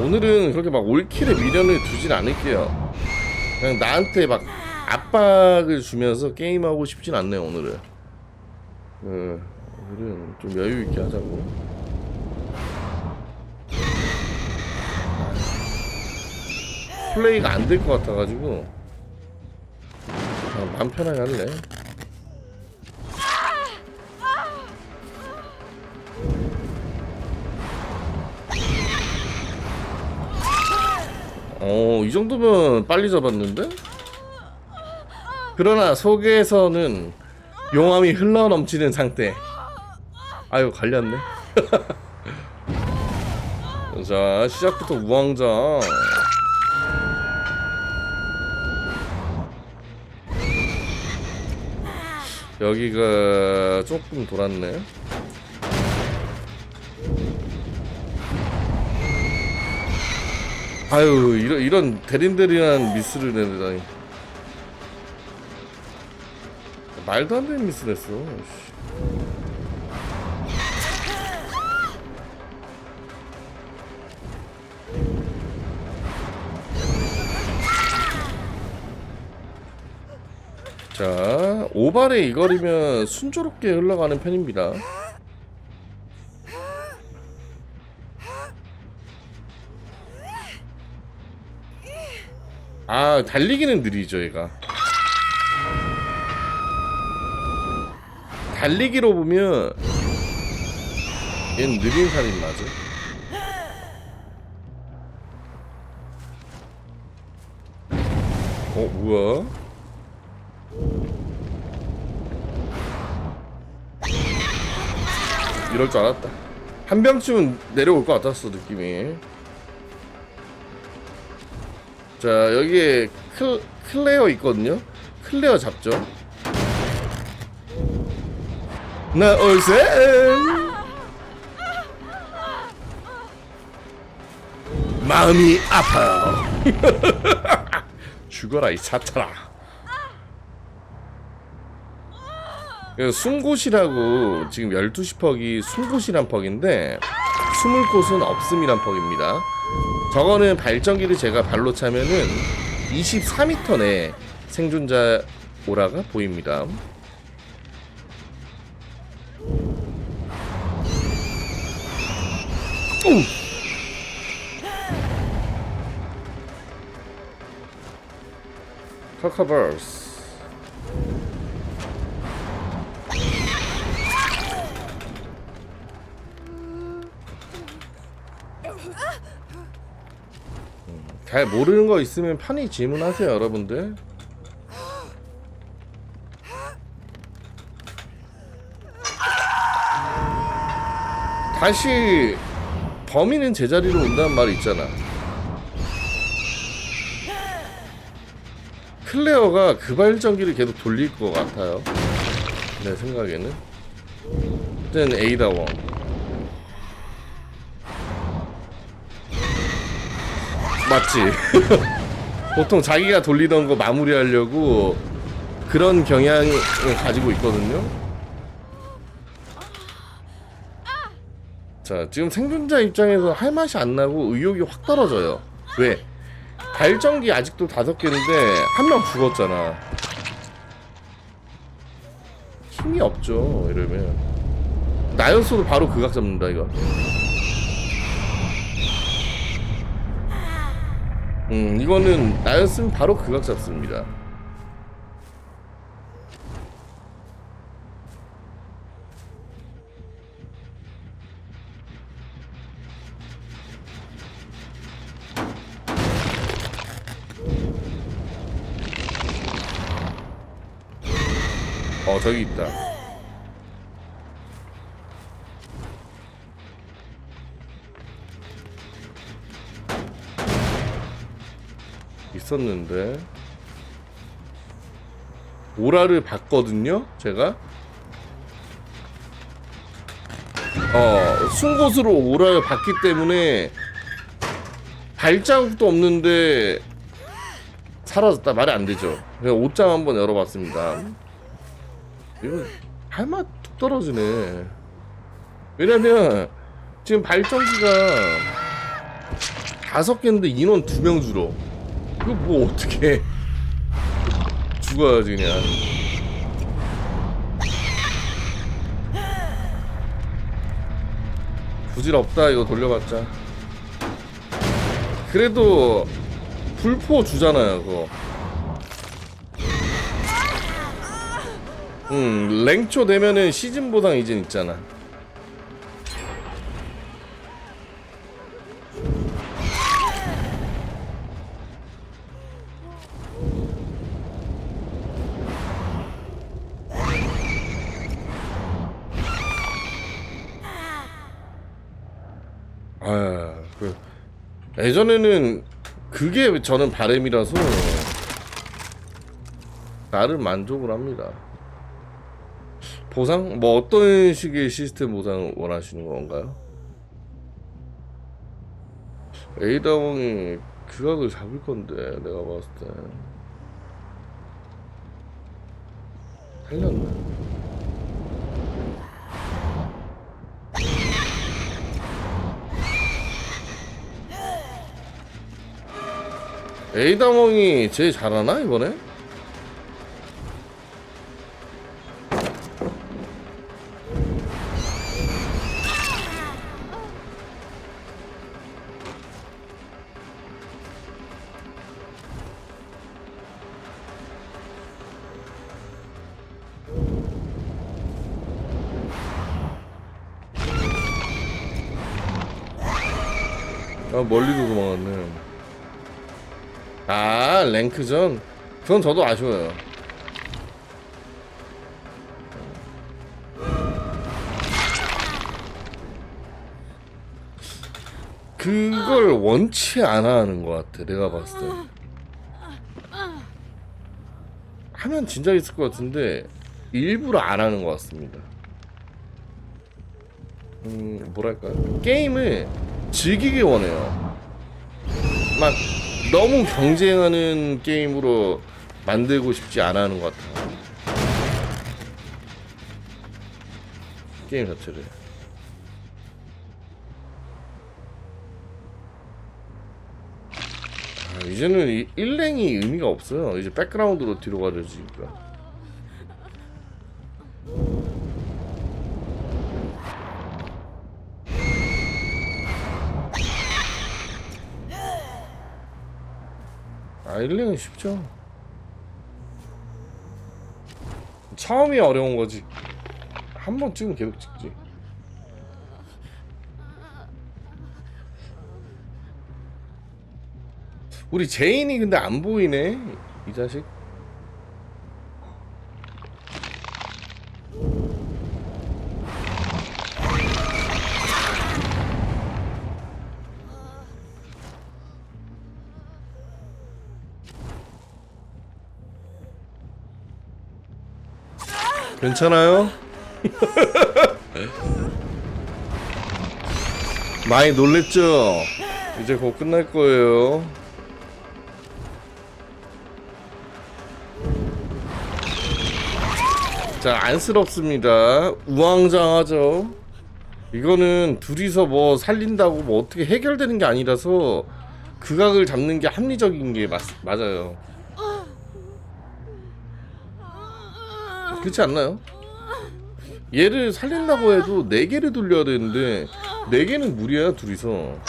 오늘은 그렇게 막 올킬에 미련을 두진 않을게요. 그냥 나한테 막 압박을 주면서 게임하고 싶진 않네요, 오늘은. 어, 오늘은 좀 여유있게 하자고. 플레이가 안 될 것 같아가지고 그냥 마음 편하게 할래. 어, 이 정도면 빨리 잡았는데? 그러나 속에서는 용암이 흘러 넘치는 상태. 아유, 갈렸네. 자, 시작부터 우왕좌. 여기가 조금 돌았네. 아유 이런 이런 대린대린한 미스를 내다니 말도 안 되는 미스 냈어. 씨. 자, 오발의 이거리면 순조롭게 흘러가는 편입니다. 아, 달리기는 느리죠, 얘가. 달리기로 보면 얘는 느린 살인 맞아. 어, 뭐야? 이럴 줄 알았다. 한 병쯤은 내려올 것 같았어 느낌이. 자 여기에 클, 클레어 있거든요. 클레어 잡죠. 나 올세. 마음이 아파요. 죽어라 이 사탄아. 그 숨곳이라고 지금 12시 퍽이 숨곳이란 퍽인데 숨을 곳은 없음이란 퍽입니다. 저거는 발전기를 제가 발로 차면은 24m 내 생존자 오라가 보입니다. 오! 카카버스 잘 모르는 거 있으면 편히 질문하세요, 여러분들. 다시 범인은 제자리로 온다는 말이 있잖아. 클레어가 그 발전기를 계속 돌릴 것 같아요. 내 생각에는. 그땐 에이다원. 맞지. 보통 자기가 돌리던 거 마무리하려고 그런 경향을 가지고 있거든요. 자, 지금 생존자 입장에서 할 맛이 안 나고 의욕이 확 떨어져요. 왜? 발전기 아직도 다섯 개인데 한 명 죽었잖아. 힘이 없죠, 이러면. 나였어도 바로 극악 잡는다, 이거. 음, 이거는 나였으면 바로 극악 잡습니다. 어, 저기 있다. 있었는데 오라를 봤거든요 제가. 어 순곳으로 오라를 봤기 때문에 발자국도 없는데 사라졌다. 말이 안 되죠. 그래서 옷장 한번 열어봤습니다. 이거 할맛 뚝 떨어지네. 왜냐면 지금 발전기가 다섯 개인데 인원 두명 줄어. 이거 뭐 어떻게 해? 죽어야지 그냥. 부질 없다 이거 돌려봤자. 그래도 불포 주잖아요 그거. 음 랭초 되면은 시즌 보상 이젠 있잖아. 아, 예전에는 그게 저는 바램이라서 나름 만족을 합니다. 보상? 뭐 어떤 식의 시스템 보상 원하시는 건가요? 에이다왕이 극악을 잡을 건데 내가 봤을 때 살렸나? 에이다몽이 제일 잘하나 이번에? 아 멀리도 도망갔네. 아 랭크전? 그건 저도 아쉬워요. 그걸 원치 않아 하는 것 같아 내가 봤을 때 하면 진작 있을 것 같은데 일부러 안 하는 것 같습니다 음 뭐랄까 게임을 즐기기 원해요 막 너무 경쟁하는 게임으로 만들고 싶지 않아 하는 것 같아요 게임 자체를 아, 이제는 이 일랭이 의미가 없어요. 이제 백그라운드로 뒤로 가려지니까. 아, 일랭은 쉽죠. 처음이 어려운 거지. 한 번 찍으면 계속 찍지. 우리 제인이 근데 안 보이네 이 자식 괜찮아요? 많이 놀랬죠? 이제 곧 끝날 거예요. 자 안쓰럽습니다 우왕좌왕하죠 이거는 둘이서 뭐 살린다고 뭐 어떻게 해결되는 게 아니라서 극악을 잡는 게 합리적인 게 맞, 맞아요 그렇지 않나요? 얘를 살린다고 해도 네 개를 돌려야 되는데 네 개는 무리야 둘이서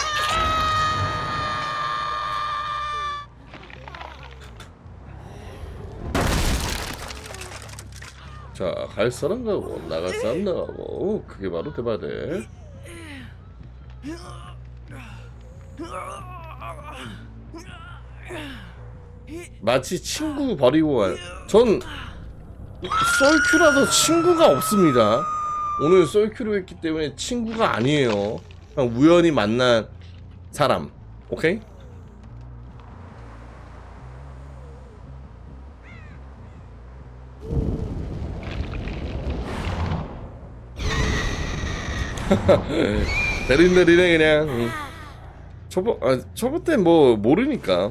자, 갈 사람 가고 나갈 사람 나가고 그게 바로 대바대. 마치 친구 버리고 간. 전 썰큐라서 친구가 없습니다. 오늘 썰큐로 했기 때문에 친구가 아니에요. 그냥 우연히 만난 사람. 오케이? 내린 내리네 그냥 응. 초보 아 초보 때뭐 모르니까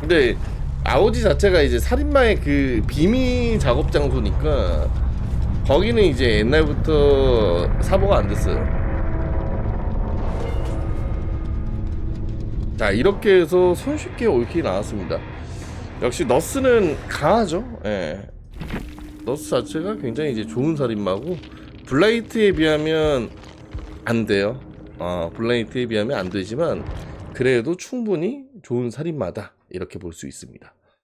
근데 아오지 자체가 이제 살인마의 그 비밀 작업 장소니까 거기는 이제 옛날부터 사보가 안 됐어요. 자 이렇게 해서 손쉽게 올킬이 나왔습니다. 역시 너스는 강하죠? 예. 너스 자체가 굉장히 이제 좋은 살인마고 블라이트에 비하면 안 돼요. 어, 블라이트에 비하면 안 되지만 그래도 충분히 좋은 살인마다 이렇게 볼 수 있습니다